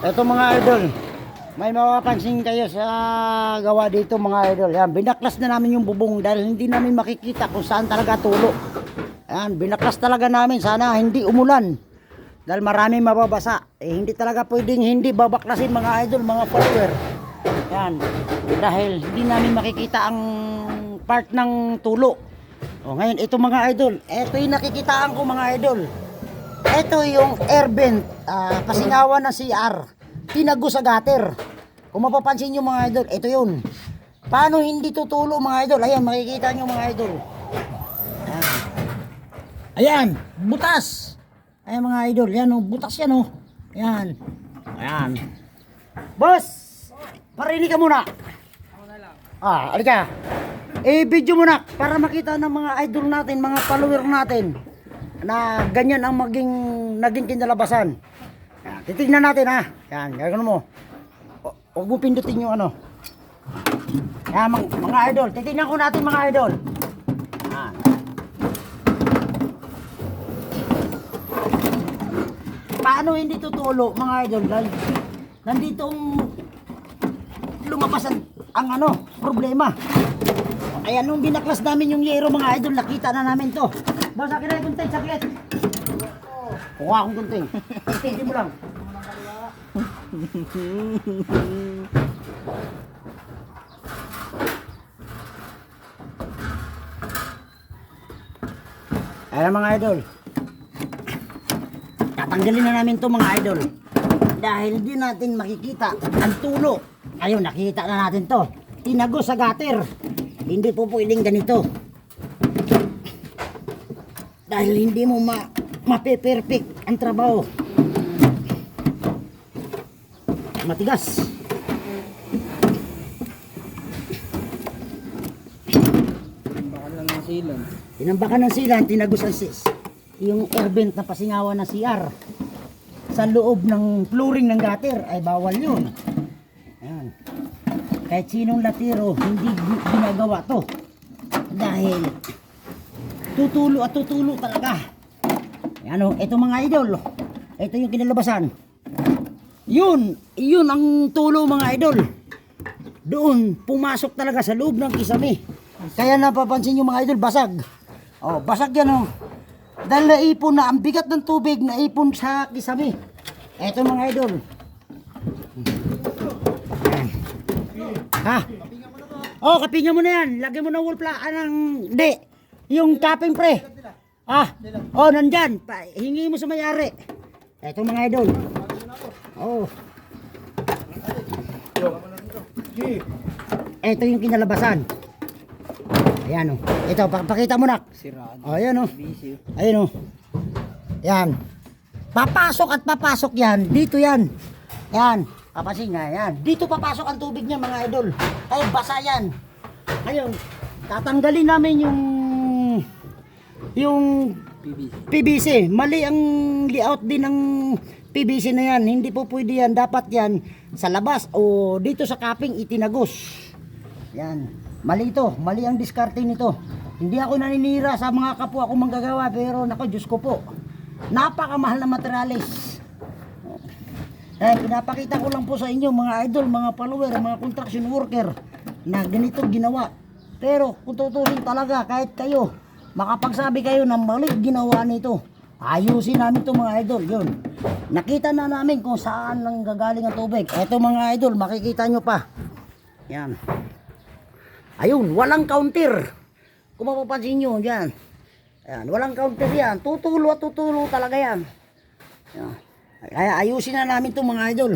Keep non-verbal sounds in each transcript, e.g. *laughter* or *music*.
Ito mga idol, may mapapansin kayo sa gawa dito mga idol. Yan, binaklas na namin yung bubong dahil hindi namin makikita kung saan talaga tulo. Yan, binaklas talaga namin. Sana hindi umulan. Dahil marami mababasa. Eh, hindi talaga pwedeng hindi babaklasin mga idol, mga follower. Yan, dahil hindi namin makikita ang part ng tulo. O ngayon, ito mga idol, ito yung nakikitaan ko mga idol. Ito yung air vent, ah, pasingawan ng CR. Tinago sa gutter. Kung mapapansin nyo mga idol, ito yun. Paano hindi tutulo mga idol? Ayan, makikita nyo mga idol. Ayan. Ayan, butas. Ayan mga idol, yan oh, butas yan oh. Ayan. Ayan. Boss, parinig ka muna. Ah, alika. Eh, video mo na para makita ng mga idol natin, mga follower natin na ganyan ang maging naging kinalabasan. Yan, titignan natin ha. Yan, gagawin mo. Huwag mo pindutin yung ano. Yan, mga, mga idol. Titignan ko natin mga idol. Yan. Paano hindi tutulo mga idol? Dahil nandito ang lumabas ang, ang ano, problema. Ayan, nung binaklas namin yung yero mga idol, nakita na namin to. Boss, akin na yung kunting, saklit. Kuha akong kunting. Kunting mo lang. Ayan mga idol. Tatanggalin na namin to mga idol. Dahil di natin makikita ang tulo. Ayun, nakita na natin to. Tinago sa gutter. Hindi po pwedeng ganito. Dahil hindi mo ma mape-perfect ang trabaho. Matigas. Bakal lang ng silan. Tinambakan ng silan, tinagos ang sis. Yung air vent na pasingawan ng CR. Sa loob ng flooring ng gutter ay bawal yun. Ayan. Kahit sinong latiro, hindi gi- ginagawa to. Dahil tutulo at tutulo talaga. Ano, ito mga idol. Ito yung kinalabasan. Yun, yun ang tulo mga idol. Doon, pumasok talaga sa loob ng kisame. Kaya napapansin yung mga idol, basag. Oh, basag yan oh. Dahil naipon na, ang bigat ng tubig, naipon sa kisame. Eto mga idol. Ha? Oh, kapinga mo na yan. Lagyan mo ng wallpla, anang, hindi. Yung tapping pre. Ah, oh, nandyan. Pa, hingi mo sa mayari. Eto mga idol. Oh. Ito yung kinalabasan. Ayan o. Ito, pa- pakita mo na. Siraan. O, ayan o. Busy. Ayan o. Yan. Papasok at papasok yan. Dito yan. Yan. Kapasin nga yan. Dito papasok ang tubig niya mga idol. Kaya basa yan. Ngayon, tatanggalin namin yung yung PVC. PVC. Mali ang layout din ng PVC na yan. Hindi po pwede yan. Dapat yan sa labas o dito sa kaping itinagos. Yan. Mali ito. Mali ang diskarte nito. Hindi ako naninira sa mga kapwa ko manggagawa pero nako Diyos ko po. Napakamahal na materialis. Eh, pinapakita ko lang po sa inyo mga idol, mga follower, mga construction worker na ganito ginawa. Pero kung tutusin talaga kahit kayo, makapagsabi kayo ng mali ginawa nito. Ayusin namin to mga idol, yun. Nakita na namin kung saan nang gagaling ang tubig. Eto mga idol, makikita nyo pa. Yan. Ayun, walang counter. Kung mapapansin nyo, yan. Yan, walang counter yan. Tutulo at tutulo talaga yan. Yan. Kaya ayusin na namin to mga idol.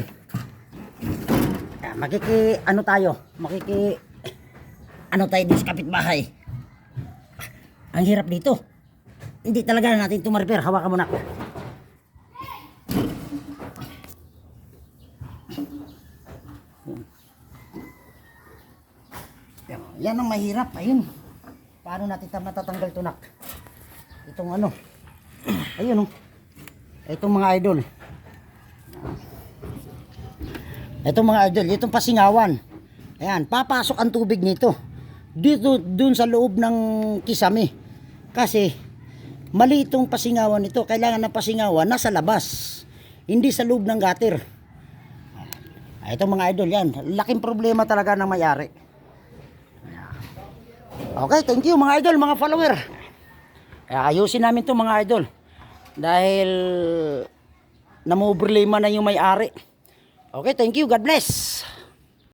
Yan, makiki, ano tayo? Makiki, ano tayo dito sa kapitbahay. Ang hirap dito. Hindi talaga natin ito ma-repair. Hawakan mo na. Yan, yan ang mahirap. Ayun. Paano natin ta- matatanggal ito nak? Itong ano. *clears throat* Ayun oh. Itong mga idol. Itong mga idol, itong pasingawan. Ayan, papasok ang tubig nito. Dito, dun sa loob ng kisame. Kasi, mali itong pasingawan nito. Kailangan ng pasingawan nasa labas. Hindi sa loob ng gutter. Ah, Ito mga idol yan. Laking problema talaga ng may-ari. Okay, thank you mga idol, mga follower. Ayusin namin to mga idol. Dahil namoblema na yung may-ari. Okay, thank you. God bless.